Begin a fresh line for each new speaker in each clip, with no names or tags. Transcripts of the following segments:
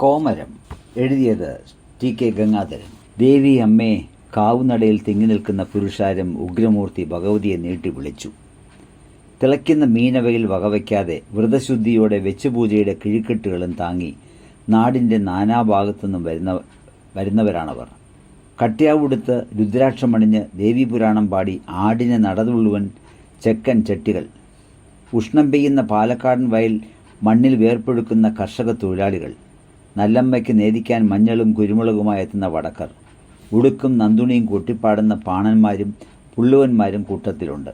കോമരം എഴുതിയത് T K Gangadharan. ദേവി അമ്മേ കാവുനടയിൽ തിങ്ങി നിൽക്കുന്ന പുരുഷാരം ഉഗ്രമൂർത്തി ഭഗവതിയെ നീട്ടി വിളിച്ചു. തിളയ്ക്കുന്ന മീനവയിൽ വകവയ്ക്കാതെ വ്രതശുദ്ധിയോടെ വെച്ചുപൂജയുടെ കിഴിക്കെട്ടുകളും താങ്ങി നാടിന്റെ നാനാഭാഗത്തുനിന്നും വരുന്ന വരുന്നവരാണവർ. കട്ട്യാവുടുത്ത് രുദ്രാക്ഷമണിഞ്ഞ് ദേവീപുരാണം പാടി ആടിനെ നടതുള്ളുവൻ ചെക്കൻ ചെട്ടികൾ. ഉഷ്ണം പെയ്യുന്ന പാലക്കാടൻ വയൽ മണ്ണിൽ വേർപ്പെടുക്കുന്ന കർഷക തൊഴിലാളികൾ. നല്ലമ്മയ്ക്ക് നേദിക്കാൻ മഞ്ഞളും കുരുമുളകുമായി എത്തുന്ന വടക്കർ. ഉടുക്കും നന്ദുണിയും കൂട്ടിപ്പാടുന്ന പാണന്മാരും പുള്ളുവന്മാരും കൂട്ടത്തിലുണ്ട്.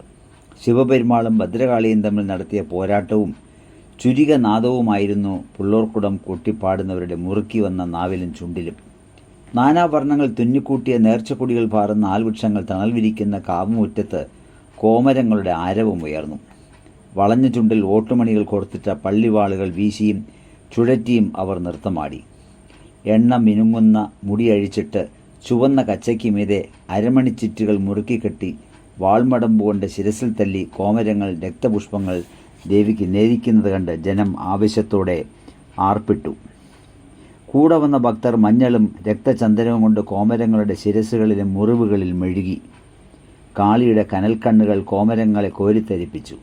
ശിവപെരുമാളും ഭദ്രകാളിയും തമ്മിൽ നടത്തിയ പോരാട്ടവും ചുരിക നാദവുമായിരുന്നു പുള്ളോർക്കുടം കൂട്ടിപ്പാടുന്നവരുടെ മുറുക്കി വന്ന നാവിലും ചുണ്ടിലും. നാനാവർണങ്ങൾ തുന്നിക്കൂട്ടിയ നേർച്ചക്കുടികൾ പാറുന്ന ആൽവൃക്ഷങ്ങൾ തണൽ വിരിക്കുന്ന കാവുമുറ്റത്ത് കോമരങ്ങളുടെ ആരവം ഉയർന്നു. വളഞ്ഞ ചുണ്ടിൽ ഓട്ടുമണികൾ കൊടുത്തിട്ട പള്ളിവാളുകൾ വീശിയും ചുഴറ്റിയും അവർ നൃത്തമാടി. എണ്ണ മിനുങ്ങുന്ന മുടിയഴിച്ചിട്ട് ചുവന്ന കച്ചയ്ക്ക് മീതെ അരമണിച്ചിറ്റുകൾ മുറുക്കിക്കെട്ടി വാൾമടമ്പ് കൊണ്ട് ശിരസിൽ തല്ലി കോമരങ്ങൾ രക്തപുഷ്പങ്ങൾ ദേവിക്ക് നേരിക്കുന്നത് കണ്ട് ജനം ആവശ്യത്തോടെ ആർപ്പിട്ടു. കൂടെ വന്ന ഭക്തർ മഞ്ഞളും രക്തചന്ദനവും കൊണ്ട് കോമരങ്ങളുടെ ശിരസുകളിലെ മുറിവുകളിൽ മെഴുകി. കാളിയുടെ കനൽക്കണ്ണുകൾ കോമരങ്ങളെ കോരിത്തരിപ്പിച്ചു.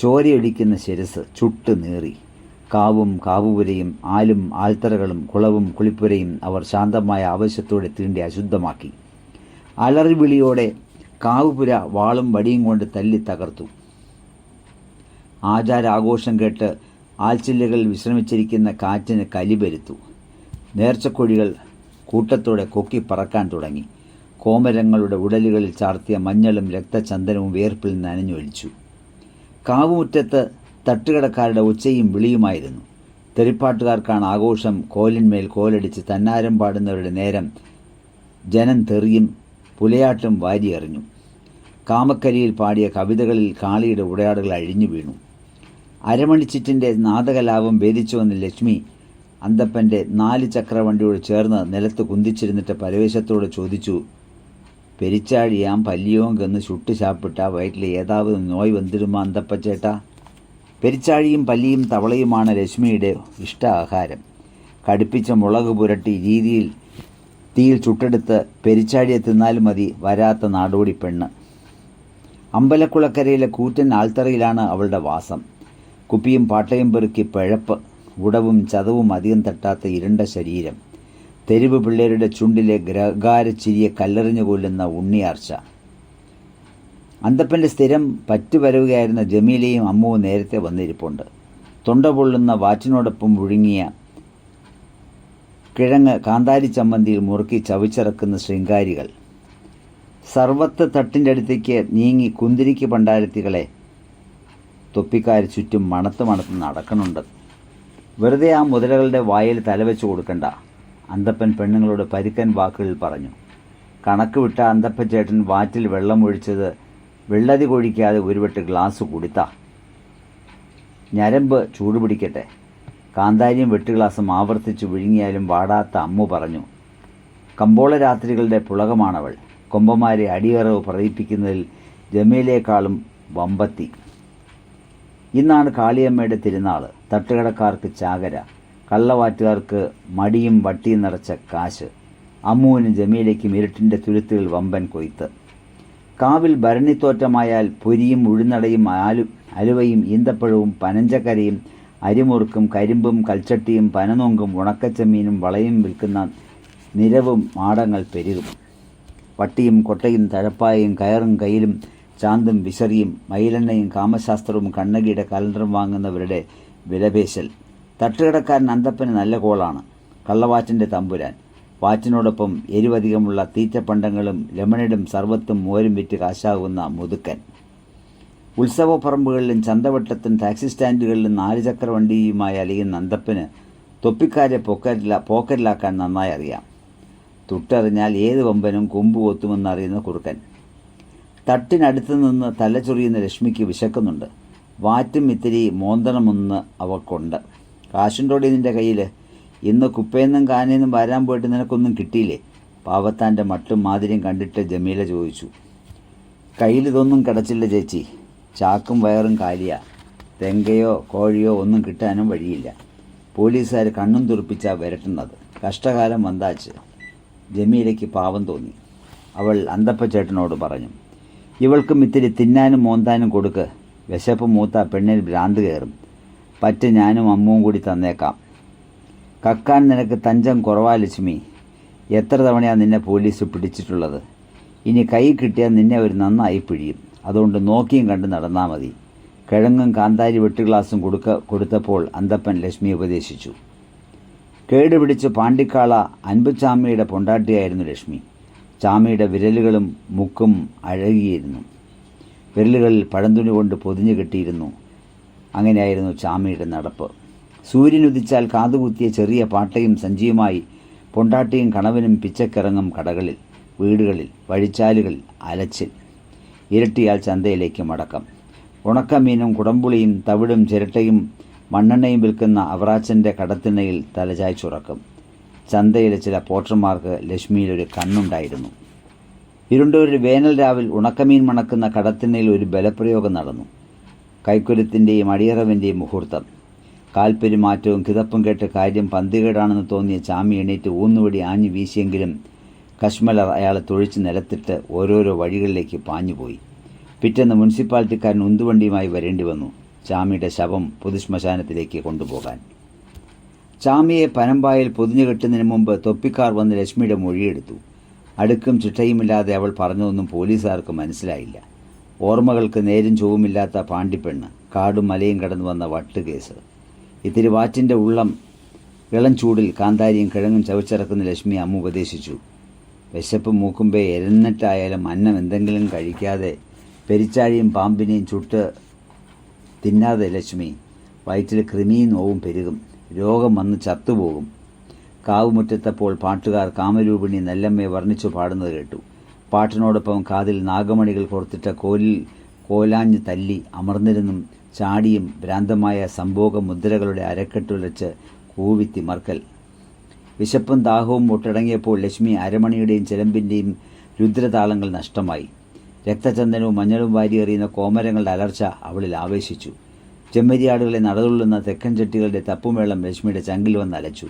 ചോരയൊടിക്കുന്ന ശിരസ് ചുട്ട് നീറി. കാവും കാവുപുരയും ആലും ആൽത്തറകളും കുളവും കുളിപ്പുരയും അവർ ശാന്തമായ ആവശ്യത്തോടെ തീണ്ടി അശുദ്ധമാക്കി. അലറി വിളിയോടെ കാവുപുര വാളും വടിയും കൊണ്ട് തല്ലി തകർത്തു. ആചാരാഘോഷം കേട്ട് ആൽച്ചില്ലകളിൽ വിശ്രമിച്ചിരിക്കുന്ന കാറ്റിന് കലിപരുത്തു നേർച്ചക്കൊഴികൾ കൂട്ടത്തോടെ കൊക്കി പറക്കാൻ തുടങ്ങി. കോമരങ്ങളുടെ ഉടലുകളിൽ ചാർത്തിയ മഞ്ഞളും രക്തചന്ദനവും വേർപ്പിൽ നനഞ്ഞൊലിച്ചു. കാവുമുറ്റത്ത് തട്ടുകടക്കാരുടെ ഒച്ചയും വിളിയുമായിരുന്നു. തെറിപ്പാട്ടുകാർക്കാണ് ആഘോഷം കോലിന്മേൽ കോലടിച്ച് തന്നാരം പാടുന്നവരുടെ നേരം ജനം തെറിയും പുലയാട്ടും വാരിയെറിഞ്ഞു കാമക്കരിയിൽ പാടിയ കവിതകളിൽ കാളിയുടെ ഉടയാടുകൾ അഴിഞ്ഞു വീണു. അരമണിച്ചിറ്റിന്റെ നാദകലാപം ഭേദിച്ചു വന്ന ലക്ഷ്മി അന്തപ്പന്റെ നാല് ചക്രവണ്ടിയോട് ചേർന്ന് നിലത്ത് കുന്തിച്ചിരുന്നിട്ട് പരവേശത്തോട് ചോദിച്ചു പെരിച്ചാഴിയാം പല്ലിയോങ്കെന്ന് ചുട്ടു ചാപ്പിട്ട വയറ്റിൽ ഏതാവ് നോയ് വന്നിരുമോ അന്തപ്പച്ചേട്ടാ? പെരിച്ചാഴിയും പല്ലിയും തവളയുമാണ് രശ്മിയുടെ ഇഷ്ട ആഹാരം കടുപ്പിച്ച മുളക് പുരട്ടി രീതിയിൽ തീയിൽ ചുട്ടെടുത്ത് പെരിച്ചാഴിയെ തിന്നാലും മതി വരാത്ത നാടോടി പെണ്ണ്. അമ്പലക്കുളക്കരയിലെ കൂറ്റൻ ആൽത്തറയിലാണ് അവളുടെ വാസം. കുപ്പിയും പാട്ടയും പെറുക്കി പിഴപ്പ് ഉടവും ചതവും അധികം തട്ടാത്ത ഇരുണ്ട ശരീരം. തെരുവ് പിള്ളേരുടെ ചുണ്ടിലെ ഗ്രകാരച്ചിരിയെ കല്ലെറിഞ്ഞു കൊല്ലുന്ന ഉണ്ണിയാർച്ച. അന്തപ്പന്റെ സ്ഥിരം പറ്റുവരവുകയായിരുന്ന ജമീലയും അമ്മുവും നേരത്തെ വന്നിരിപ്പുണ്ട്. തൊണ്ട പൊള്ളുന്ന വാറ്റിനോടൊപ്പം ഒഴുങ്ങിയ കിഴങ്ങ് കാന്താരി ചമ്മന്തിയിൽ മുറുക്കി ചവിച്ചിറക്കുന്ന ശൃംഗാരികൾ. സർവത്ത് തട്ടിന്റെ അടുത്തേക്ക് നീങ്ങി കുന്തിരിക്ക് പണ്ടാരത്തികളെ തൊപ്പിക്കാർ ചുറ്റും മണത്ത് മണത്ത് നടക്കണുണ്ട്. വെറുതെ ആ മുതലകളുടെ വായിൽ തലവെച്ച് കൊടുക്കണ്ട അന്തപ്പൻ പെണ്ണുങ്ങളോട് പരുക്കൻ വാക്കുകളിൽ പറഞ്ഞു. കണക്ക് വിട്ട അന്തപ്പൻ ചേട്ടൻ വാറ്റിൽ വെള്ളം ഒഴിച്ചത് വെള്ളതി കൊഴിക്കാതെ ഒരുവട്ട് ഗ്ലാസ് കുടിത്ത. ഞരമ്പ് ചൂടുപിടിക്കട്ടെ. കാന്താരിയും വെട്ടുഗ്ലാസും ആവർത്തിച്ചു വിഴുങ്ങിയാലും വാടാത്ത അമ്മു പറഞ്ഞു. കമ്പോള രാത്രികളുടെ പുളകമാണവൾ. കൊമ്പന്മാരെ അടിയറവ് പ്രതിപ്പിക്കുന്നതിൽ ജമീലേക്കാളും വമ്പത്തി. ഇന്നാണ് കാളിയമ്മയുടെ തിരുനാൾ തട്ടുകടക്കാർക്ക് ചാകര. കള്ളവാറ്റുകാർക്ക് മടിയും വട്ടിയും നിറച്ച കാശ്. അമ്മുവിനും ജമീലയ്ക്കും ഇരുട്ടിന്റെ തുരുത്തുകൾ വമ്പൻ കൊയ്ത്ത്. കാവിൽ ഭരണിത്തോറ്റമായാൽ പൊരിയും ഉഴുന്നടയും ആലു അലുവയും ഈന്തപ്പഴവും പനഞ്ചക്കരയും അരിമുറുക്കും കരിമ്പും കൽച്ചട്ടിയും പനനൊങ്കും ഉണക്കച്ചമീനും വളയും വിൽക്കുന്ന നിരവും മാടങ്ങൾ പെരുകും. വട്ടിയും കൊട്ടയും തഴപ്പായും കയറും കയ്യിലും ചാന്തും വിശറിയും മയിലെണ്ണയും കാമശാസ്ത്രവും കണ്ണകിയുടെ കലണ്ടറും വാങ്ങുന്നവരുടെ വിലപേശൽ. തട്ടുകടക്കാരൻ അന്തപ്പന് നല്ല കോളാണ്. കള്ളവാറ്റിന്റെ തമ്പുരാൻ. വാറ്റിനോടൊപ്പം എരിവധികമുള്ള തീറ്റപ്പണ്ടങ്ങളും ലെമണിടും സർവത്തും മോരും വിറ്റ് കാശാകുന്ന മുതുക്കൻ. ഉത്സവ പറമ്പുകളിലും ചന്തവട്ടത്തും ടാക്സി സ്റ്റാൻഡുകളിലും നാല് ചക്ര വണ്ടിയുമായി അലിയുന്ന നന്ദപ്പന് തൊപ്പിക്കാരെ പോക്കറ്റില പോക്കറ്റിലാക്കാൻ നന്നായി അറിയാം. തുട്ടറിഞ്ഞാൽ ഏത് വമ്പനും കൊമ്പ് കൊത്തുമെന്നറിയുന്ന കുറുക്കൻ. തട്ടിനടുത്ത് നിന്ന് തലചൊറിയുന്ന ലക്ഷ്മിക്ക് വിശക്കുന്നുണ്ട്. വാറ്റും ഇത്തിരി മോന്തണമൊന്ന് അവക്കുണ്ട് കാശുണ്ടോടി നിന്റെ കയ്യിൽ ഇന്ന് കുപ്പേന്നും കാനേന്നും വരാൻ പോയിട്ട് നിനക്കൊന്നും കിട്ടിയില്ലേ? പാവത്താന്റെ മട്ടും മാതിരിയും കണ്ടിട്ട് ജമീല ചോദിച്ചു. കയ്യിൽ ഇതൊന്നും കിടച്ചില്ല ചേച്ചി. ചാക്കും വയറും കാലിയ. തെങ്കയോ കോഴിയോ ഒന്നും കിട്ടാനും വഴിയില്ല. പോലീസുകാർ കണ്ണും തുറപ്പിച്ചാ വരട്ടുന്നത്. കഷ്ടകാലം വന്താച്ച് ജമീലയ്ക്ക് പാവം തോന്നി. അവൾ അന്തപ്പച്ചേട്ടനോട് പറഞ്ഞു ഇവൾക്കും ഇത്തിരി തിന്നാനും മോന്താനും കൊടുക്ക്. വിശപ്പ് മൂത്ത പെണ്ണിന് ഭ്രാന്ത് കയറും. പറ്റ് ഞാനും അമ്മുവും കൂടി തന്നേക്കാം. കക്കാൻ നിനക്ക് തഞ്ചം കുറവാ ലക്ഷ്മി. എത്ര തവണയാണ് നിന്നെ പോലീസ് പിടിച്ചിട്ടുള്ളത്? ഇനി കൈ കിട്ടിയാൽ നിന്നെ ഒരു നന്നായി പിഴിയും. അതുകൊണ്ട് നോക്കിയും കണ്ട് നടന്നാൽ മതി. കിഴങ്ങും കാന്താരി വെട്ടുഗ്ലാസും കൊടുക്ക കൊടുത്തപ്പോൾ അന്തപ്പൻ ലക്ഷ്മി ഉപദേശിച്ചു. കേടുപിടിച്ച് പാണ്ടിക്കാള അൻപുചാമിയുടെ പൊണ്ടാട്ടിയായിരുന്നു ലക്ഷ്മി. ചാമിയുടെ വിരലുകളും മുക്കും അഴകിയിരുന്നു. വിരലുകളിൽ പഴന്തുണി കൊണ്ട് പൊതിഞ്ഞു കെട്ടിയിരുന്നു. അങ്ങനെയായിരുന്നു ചാമിയുടെ നടപ്പ്. സൂര്യൻ ഉദിച്ചാൽ കാതുകുത്തിയ ചെറിയ പാട്ടയും സഞ്ചിയുമായി പൊണ്ടാട്ടിയും കണവനും പിച്ചക്കിറങ്ങും കടകളിൽ വീടുകളിൽ വഴിച്ചാലുകളിൽ അലച്ചിൽ. ഇരട്ടിയാൽ ചന്തയിലേക്ക് മടക്കം. ഉണക്കമീനും കുടംപുളിയും തവിടും ചിരട്ടയും മണ്ണെണ്ണയും വിൽക്കുന്ന അവറാച്ചന്റെ കടത്തിണ്ണയിൽ തലചായ്ച്ചുറക്കും ചന്തയിലെ ചില പോട്ടർമാർക്ക് ലക്ഷ്മിയിലൊരു കണ്ണുണ്ടായിരുന്നു. ഇരുണ്ടൊരു വേനൽ രാവിൽ ഉണക്കമീൻ മണക്കുന്ന കടത്തിണ്ണയിൽ ഒരു ബലപ്രയോഗം നടന്നു. കൈക്കുലത്തിന്റെയും അടിയറവിന്റെയും മുഹൂർത്തം. കാൽപ്പെരുമാറ്റവും കിതപ്പും കേട്ട് കാര്യം പന്തികേടാണെന്ന് തോന്നിയ ചാമി എണീറ്റ് ഊന്നുവടി ആഞ്ഞു വീശിയെങ്കിലും കശ്മലർ അയാളെ തൊഴിച്ച് നിലത്തിട്ട് ഓരോരോ വഴികളിലേക്ക് പാഞ്ഞുപോയി. പിറ്റേന്ന് മുനിസിപ്പാലിറ്റിക്കാരൻ ഉന്തുവണ്ടിയുമായി വരേണ്ടി വന്നു. ചാമിയുടെ ശവം പൊതുശ്മശാനത്തിലേക്ക് കൊണ്ടുപോകാൻ. ചാമിയെ പനമ്പായിൽ പൊതിഞ്ഞു കെട്ടുന്നതിന് മുമ്പ് തൊപ്പിക്കാർ വന്ന് ലക്ഷ്മിയുടെ മൊഴിയെടുത്തു. അടുക്കും ചിട്ടയുമില്ലാതെ അവൾ പറഞ്ഞതൊന്നും പോലീസുകാർക്ക് മനസ്സിലായില്ല. ഓർമ്മകൾക്ക് നേരും ചൊവ്വുമില്ലാത്ത പാണ്ടിപ്പെണ്ണ് കാടും മലയും കടന്നു വന്ന വട്ടുകേസ്. ഇത്തിരി വാറ്റിന്റെ ഉള്ളം ഇളം ചൂടിൽ കാന്താരിയും കിഴങ്ങും ചവച്ചിറക്കുന്ന ലക്ഷ്മി അമ്മ ഉപദേശിച്ചു. വിശപ്പ് മൂക്കുമ്പേ എരന്നിട്ടായാലും അന്നം എന്തെങ്കിലും കഴിക്കാതെ പെരിച്ചാഴിയും പാമ്പിനെയും ചുട്ട് തിന്നാതെ ലക്ഷ്മി വയറ്റിൽ കൃമിയും നോവും പെരുകും. രോഗം വന്ന് ചത്തുപോകും. കാവുമുറ്റത്തപ്പോൾ പാട്ടുകാർ കാമരൂപിണി നെല്ലമ്മയെ വർണിച്ചു പാടുന്നത് കേട്ടു. പാട്ടിനോടൊപ്പം കാതിൽ നാഗമണികൾ കോർത്തിട്ട കോലിൽ കോലാഞ്ഞ് തല്ലി അമർന്നിരുന്നും ചാടിയും ഭ്രാന്തമായ സംഭോഗ മുദ്രകളുടെ അരക്കെട്ടുലച്ച് കൂവിത്തി മറക്കൽ വിശപ്പും ദാഹവും ഒട്ടടങ്ങിയപ്പോൾ ലക്ഷ്മി അരമണിയുടെയും ചിലമ്പിന്റെയും രുദ്രതാളങ്ങൾ നഷ്ടമായി. രക്തചന്ദനവും മഞ്ഞളും വാരിയെറിയുന്ന കോമരങ്ങളുടെ അലർച്ച അവളിൽ ആവേശിച്ചു. ചെമ്മരിയാടുകളെ നടതുള്ളുന്ന തെക്കൻ ചെട്ടികളുടെ തപ്പുമേളം ലക്ഷ്മിയുടെ ചങ്കിൽ വന്ന് അലച്ചു.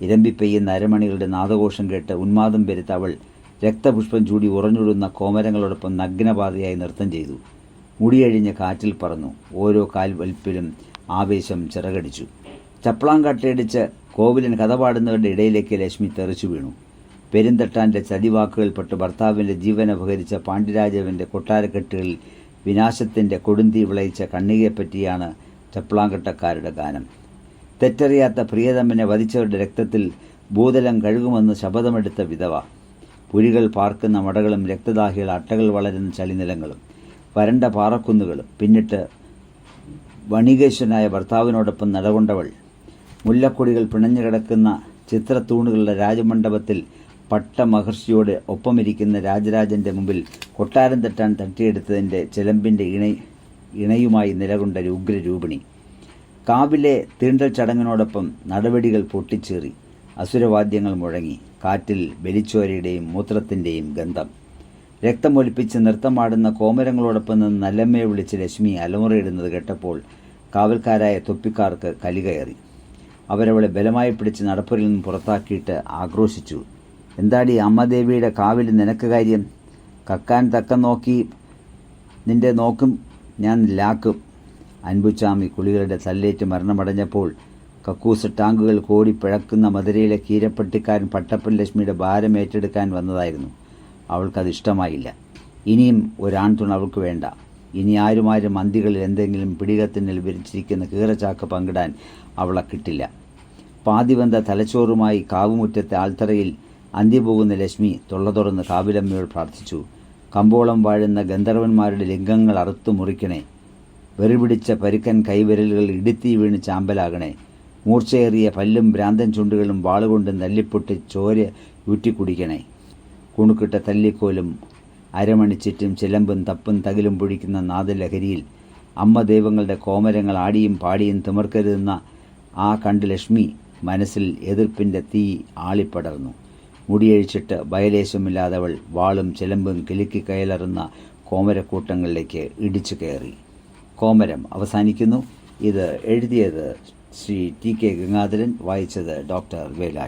ഇരമ്പിപ്പെയ്യുന്ന അരമണികളുടെ നാദഘോഷം കേട്ട് ഉന്മാദം പെരുത്ത അവൾ രക്തപുഷ്പം ചൂടി ഉറഞ്ഞുടുന്ന കോമരങ്ങളോടൊപ്പം നഗ്നപാതയായി നൃത്തം ചെയ്തു. മുടിയഴിഞ്ഞ് കാറ്റിൽ പറന്നു. ഓരോ കാൽവൽപ്പിലും ആവേശം ചിറകടിച്ചു. ചപ്പളാങ്കാട്ടയടിച്ച് കോവിലൻ കഥ പാടുന്നവരുടെ ഇടയിലേക്ക് ലക്ഷ്മി തെറിച്ചു വീണു. പെരുന്തട്ടാന്റെ ചതിവാക്കുകൾപ്പെട്ട് ഭർത്താവിന്റെ ജീവൻ അപഹരിച്ച പാണ്ഡ്യരാജാവിന്റെ കൊട്ടാരക്കെട്ടുകളിൽ വിനാശത്തിന്റെ കൊടുന്തി വിളയിച്ച കണ്ണികയെപ്പറ്റിയാണ് ചപ്പളാങ്കട്ടക്കാരുടെ ഗാനം. തെറ്ററിയാത്ത പ്രിയതമ്മനെ വധിച്ചവരുടെ രക്തത്തിൽ ഭൂതലം കഴുകുമെന്ന് ശപഥമെടുത്ത വിധവ. പുലികൾ പാർക്കുന്ന മടകളും രക്തദാഹികൾ അട്ടകൾ വളരുന്ന ചളിനിലങ്ങളും. വരണ്ട പാറക്കുന്നുകളും. പിന്നിട്ട് വണികേശനായ ഭർത്താവിനോടൊപ്പം നടകൊണ്ടവൾ മുല്ലക്കൊടികൾ പിണഞ്ഞു കിടക്കുന്ന ചിത്രത്തൂണുകളുടെ രാജമണ്ഡപത്തിൽ പട്ടമഹർഷിയോട് ഒപ്പമിരിക്കുന്ന രാജരാജന്റെ മുമ്പിൽ കൊട്ടാരം തട്ടാൻ തട്ടിയെടുത്തതിന്റെ ചിലമ്പിന്റെ ഇണ ഇണയുമായി നിലകൊണ്ട ഉഗ്രരൂപിണി. കാവിലെ തീണ്ടൽ ചടങ്ങിനോടൊപ്പം നടപടികൾ പൊട്ടിച്ചേറി. അസുരവാദ്യങ്ങൾ മുഴങ്ങി. കാറ്റിൽ ബലിച്ചോരയുടെയും മൂത്രത്തിന്റെയും ഗന്ധം. രക്തമൊലിപ്പിച്ച് നൃത്തമാടുന്ന കോമരങ്ങളോടൊപ്പം നിന്ന് നല്ലമ്മയെ വിളിച്ച് ലക്ഷ്മി അലമുറയിടുന്നത് കേട്ടപ്പോൾ കാവൽക്കാരായ തൊപ്പിക്കാർക്ക് കലികയറി അവരവളെ ബലമായി പിടിച്ച് നടപ്പുരിൽ നിന്ന് പുറത്താക്കിയിട്ട് ആക്രോശിച്ചു. എന്താടി അമ്മദേവിയുടെ കാവിൽ നിനക്ക് കാര്യം? കക്കാൻ തക്ക നോക്കി നിന്റെ നോക്കും ഞാൻ ലാക്കും. അൻപുച്ചാമി കുളികളുടെ തല്ലേറ്റ് മരണമടഞ്ഞപ്പോൾ കക്കൂസ് ടാങ്കുകൾ കോടി പിഴക്കുന്ന മധുരയിലെ കീരപ്പട്ടിക്കാരൻ പട്ടപ്പൻ ലക്ഷ്മിയുടെ ഭാരം ഏറ്റെടുക്കാൻ വന്നതായിരുന്നു. അവൾക്കത് ഇഷ്ടമായില്ല ഇനിയും ഒരാൺതുണ അവൾക്ക് വേണ്ട. ഇനി ആരുമാരും മന്തികളിൽ എന്തെങ്കിലും പിടികത്തിനിൽ വിരിച്ചിരിക്കുന്ന കീറച്ചാക്ക് പങ്കിടാൻ അവളെ കിട്ടില്ല. പാതിവന്ത തലച്ചോറുമായി കാവുമുറ്റത്തെ ആൽത്തറയിൽ അന്ത്യപോകുന്ന ലക്ഷ്മി തൊള്ള തുറന്ന് കാവിലമ്മയോട് പ്രാർത്ഥിച്ചു. കമ്പോളം വാഴുന്ന ഗന്ധർവന്മാരുടെ ലിംഗങ്ങൾ അറുത്തു മുറിക്കണേ. വെറുപിടിച്ച പരുക്കൻ കൈവിരലുകൾ ഇടുത്തി വീണ് ചാമ്പലാകണേ. മൂർച്ചയേറിയ പല്ലും ഭ്രാന്തൻ ചുണ്ടുകളും വാളുകൊണ്ട് നല്ലിപ്പൊട്ടി ചോര ഊറ്റിക്കുടിക്കണേ. കുണുക്കിട്ട തല്ലിക്കോലും അരമണിച്ചിറ്റും ചിലമ്പും തപ്പും തകിലും പൊഴിക്കുന്ന നാദലഹരിയിൽ അമ്മ ദൈവങ്ങളുടെ കോമരങ്ങൾ ആടിയും പാടിയും തിമർക്കരുതെന്ന ആ കണ്ട് ലക്ഷ്മി മനസ്സിൽ എതിർപ്പിന്റെ തീ ആളിപ്പടർന്നു. മുടിയഴിച്ചിട്ട് ഭയലേശമില്ലാതവൾ വാളും ചിലമ്പും കിലുക്കി കയലറുന്ന കോമരക്കൂട്ടങ്ങളിലേക്ക് ഇടിച്ചു കയറി. കോമരം അവസാനിക്കുന്നു. ഇത് എഴുതിയത് ശ്രീ ടി കെ ഗംഗാധരൻ വായിച്ചത് ഡോക്ടർ വേലായുധൻ.